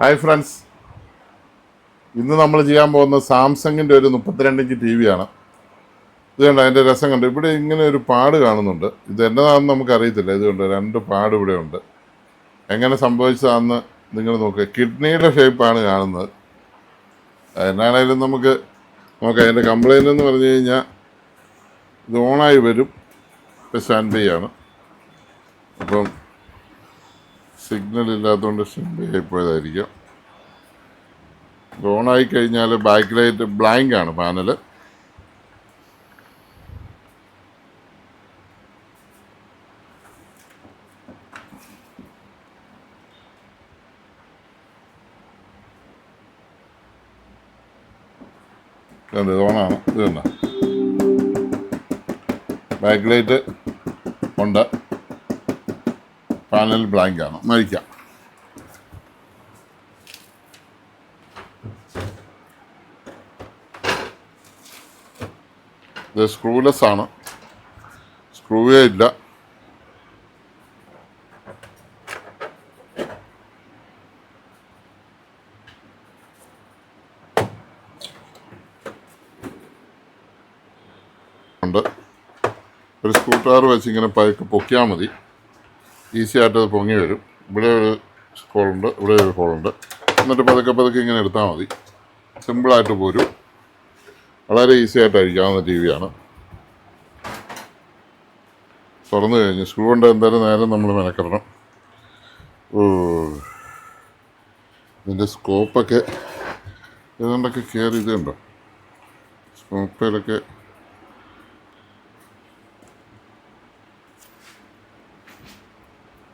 Hi friends. ഇന്ന് നമ്മൾ ചെയ്യാൻ പോകുന്ന സാംസങ്ങിന്റെ ഒരു മുപ്പത്തിരണ്ട് ഇഞ്ച് ടി വിയാണ് ഇത് കണ്ട അതിന്റെ രസം കണ്ടു? ഇവിടെ ഇങ്ങനെ ഒരു പാട് കാണുന്നുണ്ട്. ഇത് എന്നതാണെന്ന് നമുക്കറിയത്തില്ല. ഇതുകൊണ്ട് രണ്ട് പാട് ഇവിടെ ഉണ്ട്. എങ്ങനെ സംഭവിച്ചതാണെന്ന് നിങ്ങൾ നോക്കുക കിഡ്നിയുടെ ഷേപ്പാണ് കാണുന്നത്. എന്നാണേലും നമുക്ക് നോക്കാം. അതിന്റെ കംപ്ലൈന്റ് എന്ന് പറഞ്ഞു കഴിഞ്ഞാൽ ഇത് ഓണായി വരും. സ്റ്റാൻഡ് ബൈ ആണ്. അപ്പം സിഗ്നൽ ഇല്ലാത്തതുകൊണ്ട് സ്റ്റാൻഡ് ആയിപ്പോയതായിരിക്കും. ഓണായി കഴിഞ്ഞാൽ ബാക്ക് ലൈറ്റ് ബ്ലാങ്ക് ആണ് പാനൽ ഓണാണ്? ഇത് ബാക്ക് ലൈറ്റ് ഉണ്ട്. പാനൽ ബ്ലാങ്ക് ആണ്. മരിക്കാം. ഇത് സ്ക്രൂലെസ് ആണ്. സ്ക്രൂവേ ഇല്ല. ഒരു സ്കൂട്ടർ വെച്ച് ഇങ്ങനെ പയക്ക് പൊക്കിയാൽ മതി. ഈസി ആയിട്ട് പൊങ്ങി വരും. ഇവിടെ ഒരു ഹോളുണ്ട് ഇവിടെ ഒരു ഹോളുണ്ട് എന്നിട്ട് പതുക്കെ പതുക്കെ ഇങ്ങനെ എടുത്താൽ മതി. സിമ്പിളായിട്ട് പോരും. വളരെ ഈസി ആയിട്ട് അഴിക്കാവുന്ന ടി വിയാണ് തുറന്നു കഴിഞ്ഞ് സ്ക്രൂ കൊണ്ട് എന്തായാലും നേരം നമ്മൾ മെനക്കെടണം. ഇതിന്റെ സ്കോപ്പൊക്കെ ഏതാണ്ടൊക്കെ കയറി ഇതുണ്ടോ? സ്കോപ്പിലൊക്കെ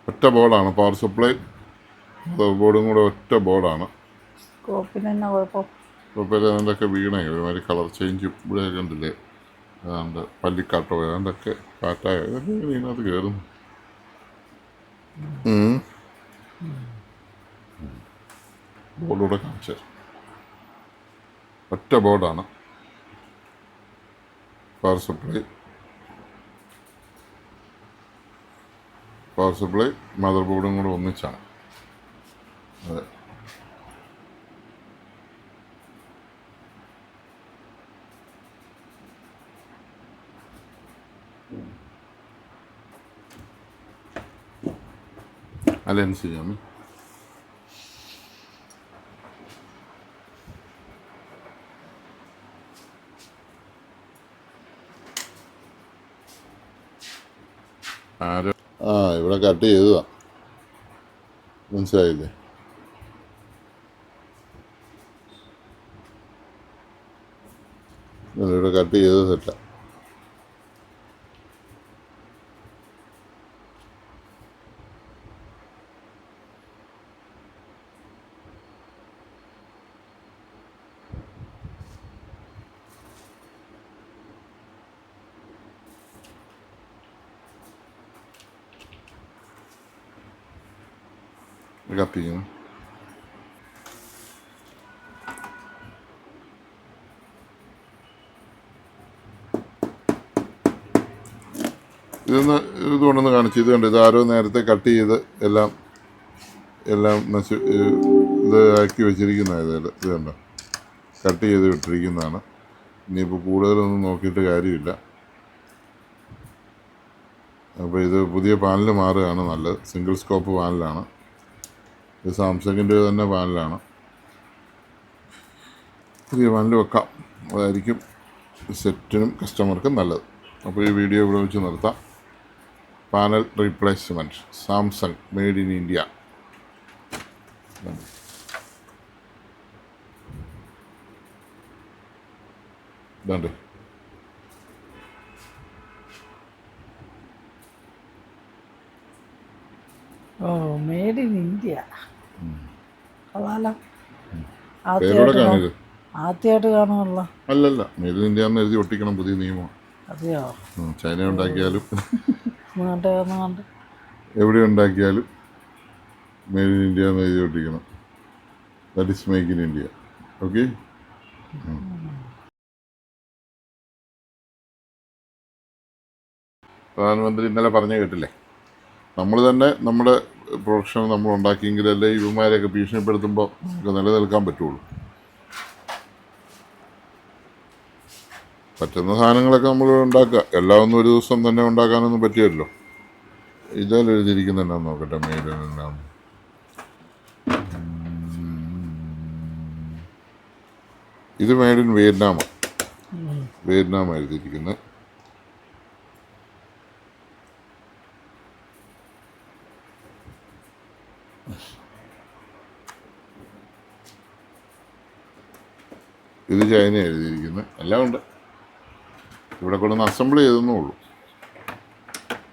ഒറ്റ ബോർഡാണ് പവർ സപ്ലൈ ബോർഡും കൂടെ ഒറ്റ ബോർഡാണ് എന്തൊക്കെ അതിന്റെയൊക്കെ വീണേ? ഒരുമാതിരി കളർ ചേഞ്ച് ഇവിടെ കണ്ടില്ലേ അതാണ്ട് പല്ലിക്കാട്ടോ ഏതാണ്ടൊക്കെ കാറ്റായ. ഇതിനകത്ത് കയറുന്നു ഉം. ബോർഡൂടെ കാണിച്ചു ഒറ്റ ബോർഡാണ് power supply power supply mother ബോർഡും കൂടെ ഒന്നിച്ചാണ്. അതെ. അല്ലെ എന്ത് ചെയ്യാമേ ആരോ ആ ഇവിടെ കട്ട് ചെയ്തതാണ് മനസ്സിലായില്ലേ? ഇവിടെ കട്ട് ചെയ്ത് സെറ്റാ. കട്ട് ചെയ്യുന്നു ഇതൊന്ന് ഇത് കാണിച്ചു ഇത് കണ്ട്? ഇത് ആരോ നേരത്തെ കട്ട് ചെയ്ത് എല്ലാം എല്ലാം നശി ഇത് ആക്കി വെച്ചിരിക്കുന്ന ഇത് കണ്ടോ? കട്ട് ചെയ്ത് വിട്ടിരിക്കുന്നതാണ് ഇനിയിപ്പോൾ കൂടുതലൊന്നും നോക്കിയിട്ട് കാര്യമില്ല. അപ്പോൾ ഇത് പുതിയ പാനൽ മാറുകയാണ് നല്ലത്. സിംഗിൾ സ്കോപ്പ് പാനലാണ്. ഇത് സാംസങ്ങിന്റെ തന്നെ പാനലാണ്. പുതിയ പാനൽ വെക്കാം. അതായിരിക്കും സെറ്റിനും കസ്റ്റമർക്കും നല്ലത്. അപ്പോൾ ഈ വീഡിയോ ഇവിടെ വെച്ച് നിർത്താം. Panel replacement. Samsung made in India. ഇതുണ്ട്. ഓ മേഡ് ഇൻ ഇന്ത്യ കൊള്ളാലോ. ആദ്യമായിട്ട് കാണുമല്ലോ. അല്ലല്ല മേഡ് ഇൻ ഇന്ത്യ എന്ന് എഴുതി ഒട്ടിക്കണം പുതിയ നിയമം. അതെയോ? ചൈന ഉണ്ടാക്കിയാലും. എവിടെ ഉണ്ടാക്കിയാലും മേഡ് ഇൻ ഇന്ത്യ എന്ന് എഴുതി ഒട്ടിക്കണം. That is make in India okay പ്രധാനമന്ത്രി ഇന്നലെ പറഞ്ഞു കേട്ടില്ലേ? നമ്മൾ തന്നെ നമ്മുടെ പ്രൊഡക്ഷൻ നമ്മൾ ഉണ്ടാക്കിയെങ്കിലല്ലേ ഇവന്മാരെയൊക്കെ ഭീഷണിപ്പെടുത്തുമ്പോൾ നമുക്ക് നിലനിൽക്കാൻ പറ്റുള്ളൂ. പറ്റുന്ന സാധനങ്ങളൊക്കെ നമ്മൾ ഉണ്ടാക്കുക. എല്ലാം ഒന്നും ഒരു ദിവസം തന്നെ ഉണ്ടാക്കാനൊന്നും പറ്റിയല്ലോ ഇതിൽ എഴുതിയിരിക്കുന്നുണ്ടോ നോക്കട്ടെ മെയിലെല്ലാം. ഇത് മെയ്ഡ് ഇൻ വിയറ്റ്നാമാണ് വിയറ്റ്നാം എഴുതിയിരിക്കുന്നത് ഇത് ചൈന എഴുതിയിരിക്കുന്നത്. എല്ലാം ഉണ്ട്. ഇവിടെ കൊണ്ടുവന്ന് അസംബിൾ ചെയ്തെന്നേ ഉള്ളൂ.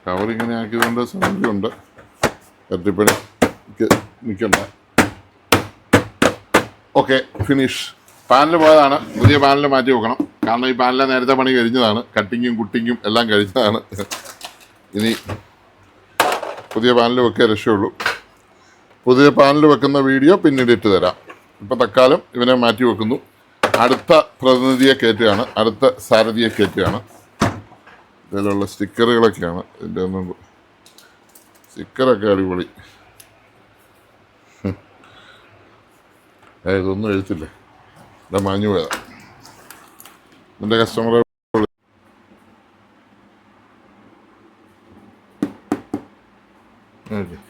കവർ ഇങ്ങനെ ആക്കിയതുകൊണ്ട് സൗകര്യമുണ്ട് എത്തിപ്പണി നിൽക്കണ്ട ഓക്കെ ഫിനിഷ് പാനൽ പോയതാണ്. പുതിയ പാനൽ മാറ്റി വെക്കണം. കാരണം ഈ പാനല നേരത്തെ പണി കഴിഞ്ഞതാണ്. കട്ടിങ്ങും കുട്ടിങ്ങും എല്ലാം കഴിഞ്ഞതാണ്. ഇനി പുതിയ പാനൽ വെക്കേ രക്ഷയുള്ളൂ. പുതിയ പാനൽ വെക്കുന്ന വീഡിയോ പിന്നീട് ഇട്ട് തരാം. ഇപ്പം തക്കാലം ഇവനെ മാറ്റി വെക്കുന്നു. അടുത്ത പ്രതിനിധിയെ കയറ്റുകയാണ്. അടുത്ത സാരഥിയെ കയറ്റുകയാണ്. ഇതിലുള്ള സ്റ്റിക്കറുകളൊക്കെയാണ്. ഇതിന്റെ ഒന്നും സ്റ്റിക്കറൊക്കെ അടിപൊളി. ഇതൊന്നും എഴുത്തില്ലേ. ഇവിടെ മാഞ്ഞു പോയതാ. എന്റെ കസ്റ്റമറെ ഓക്കെ.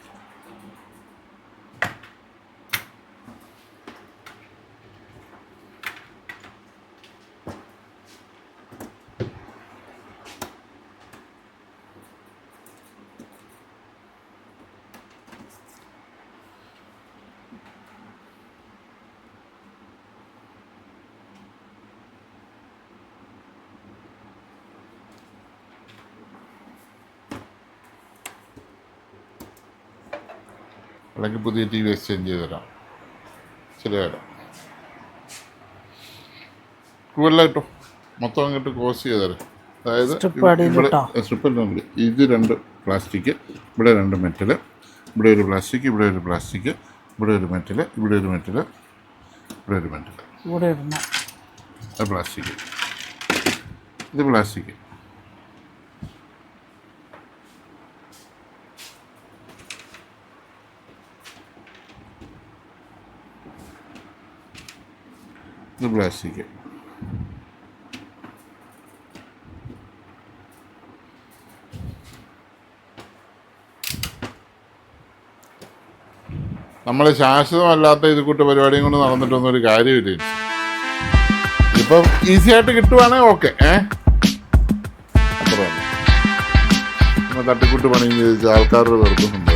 അല്ലെങ്കിൽ പുതിയ ടി വി എക്സ്ചേഞ്ച് ചെയ്ത് തരാം. ശരിയായിട്ടോ ട്വൽവ് കേട്ടോ മൊത്തം അങ്ങോട്ട് ക്ലോസ് ചെയ്ത് തരാം. അതായത് ഇവിടെ അടിയിലിട്ടോ? സ്ട്രിപ്പ് ഉണ്ട് ഇത് രണ്ട് പ്ലാസ്റ്റിക് ഇവിടെ രണ്ട് മെറ്റൽ ഇവിടെ ഒരു പ്ലാസ്റ്റിക് ഇവിടെ ഒരു പ്ലാസ്റ്റിക് ഇവിടെ ഒരു മെറ്റൽ ഇവിടെ ഒരു മെറ്റൽ ഇവിടെ ഒരു മെറ്റൽ ഇവിടെ പ്ലാസ്റ്റിക് ഇത് പ്ലാസ്റ്റിക് ഇത് പ്ലാസ്റ്റിക് നമ്മൾ ശാശ്വതമല്ലാത്ത ഇത് കൂട്ട് പരിപാടിയും കൊണ്ട് നടന്നിട്ടൊന്നും ഒരു കാര്യമില്ല. ഇപ്പം ഈസി ആയിട്ട് കിട്ടുവാണെങ്കിൽ ഓക്കെ ഏഹ് അത്ര തട്ടിക്കൂട്ട് പണിയും ചോദിച്ച ആൾക്കാരുടെ വെറുക്കുന്നുണ്ട്